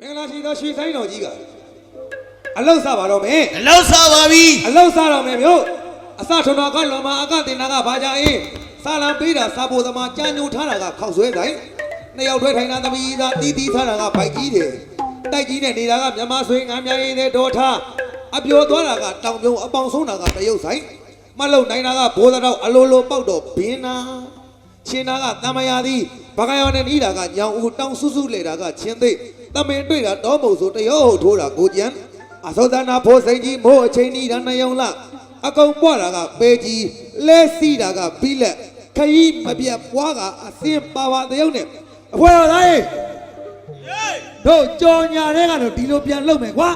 မင်္ဂလာရှိသောရွှေဆိုင်တော်ကြီးကအလောက်စားပါတော့မယ်အလောက်စားပါပြီအလောက်စားတော့မယ်မျိုးအစထွန်တော်ကလော်မာအကတင်နာကဘာကြအေးစာလံပေးတာစာဖို့သမားကြံညိုထားတာကခောက်ဆွဲတိုင်းနှစ်ယောက်တွဲထိုင်တာသမီးသားတီးတီးထားတာကဘိုက်ကြီးတယ်တိုက်ကြီးနဲ့နေတာကမြမဆွေငါမြရေးတဲ့ဒေါ်ထားအပြိုသွားတာကတောင်ပြုံးအပေါင်ဆုံးတာကတရုတ်ဆိုင်မလုံနိုင်တာကဘိုးတော်အလိုလိုပေါက်တော့ဘင်းနာချင်းနာကတမယာသည်ဘဂယောနဲ့နီးတာကညောင်ဦးတောင်စုစုလေတာကချင်းသိ တမင်တွေ့တာတောမုံဆိုတရောဟုတ်ထိုးတာကိုကျန်အသောဒနာဖိုးစိန်ကြီးမိုးအချင်းနီးတာနှယုံလအကုံပွားတာကပေကြီးလဲစီတာကဘီလက်ခရီးမပြတ်ပွားကအစင်းပါပါတယုံနဲ့အဖွဲတော်သားရေတို့ကြော်ညာတဲ့ကတော့ဒီလိုပြန်လုပ်မယ်ကွာ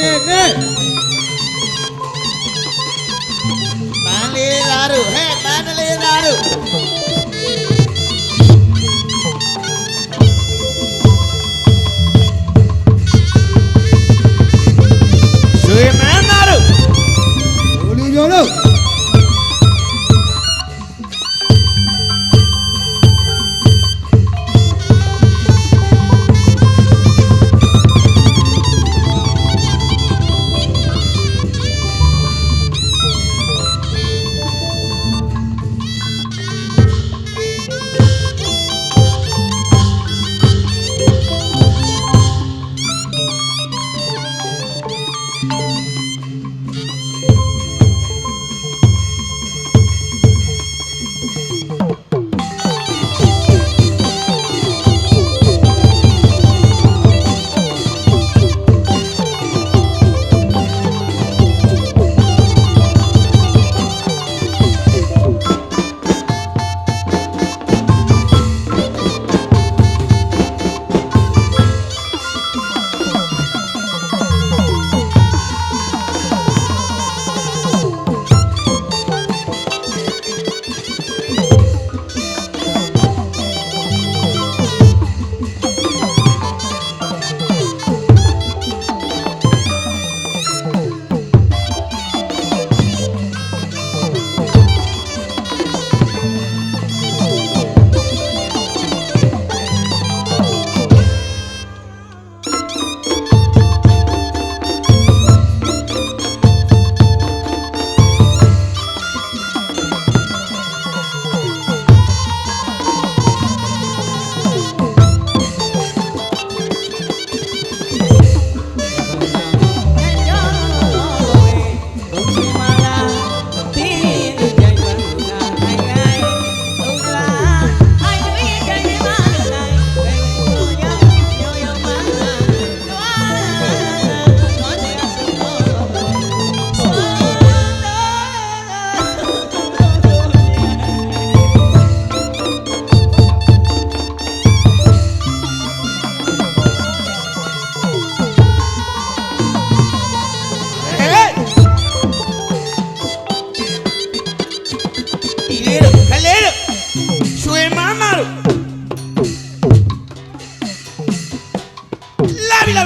နေနေနေနေမန္လေးသားတို့ဟဲ့မန္တလေးသားတို့ရွှေမန်းသားတို့ဘိုလီကျော်တို့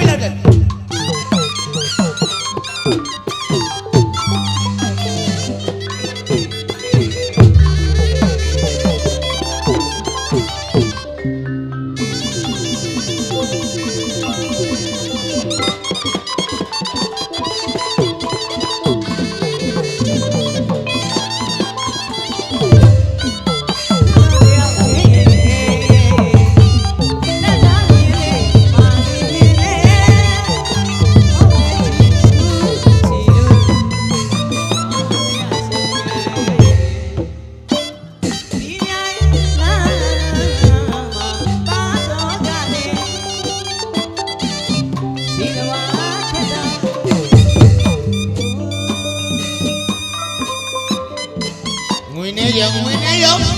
Minuten. ရုံဝင်နေရုံ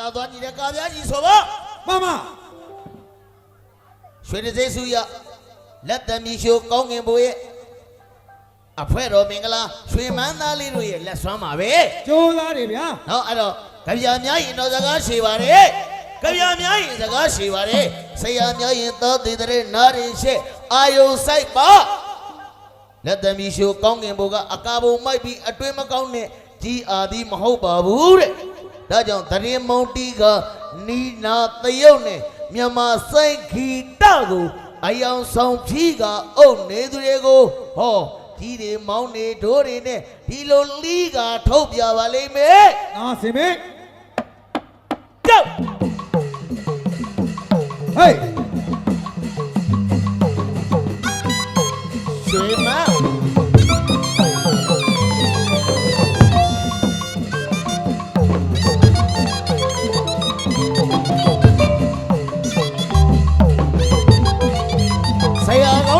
လာသွားကြည့်တဲ့ကာပြားကြီးဆိုပါမမရွှေတစိစုရလက်သမီရှိုးကောင်းငင်ဘိုးရဲ့အဖွဲတော်မင်္ဂလာရွှေမန်းသားလေးတို့ရဲ့လက်ဆွမ်းပါပဲကြိုးစားတယ်ဗျာနော်အဲ့တော့ကြပြာများရင်တော့စကားရှည်ပါတယ်ကြပြာများရင်စကားရှည်ပါတယ်ဆရာများရင်သောတည်တဲ့နားရင်ရှေ့အာယုံဆိုင်ပါလက်သမီရှိုးကောင်းငင်ဘိုးကအကာဘုံမိုက်ပြီးအတွင်းမကောင်းနဲ့ကြီးအာသည်မဟုတ်ပါဘူးတဲ့ ဒါကြောင့်တရင်မုံတီကနီနာတယုတ်နဲ့မြန်မာစိတ်ခီတကိုအယောင်ဆောင်ဖြီးကအုပ်နေသူတွေကိုဟောကြီးတွေမောင်းနေဒိုးတွေနဲ့ဒီလိုလီးကထုတ်ပြပါလိမ့်မယ်နာစင်မေကြောက်ဟေးရွှေမ န်းဆ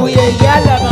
ကျိုးစားမှုရဲ့ရလာတော့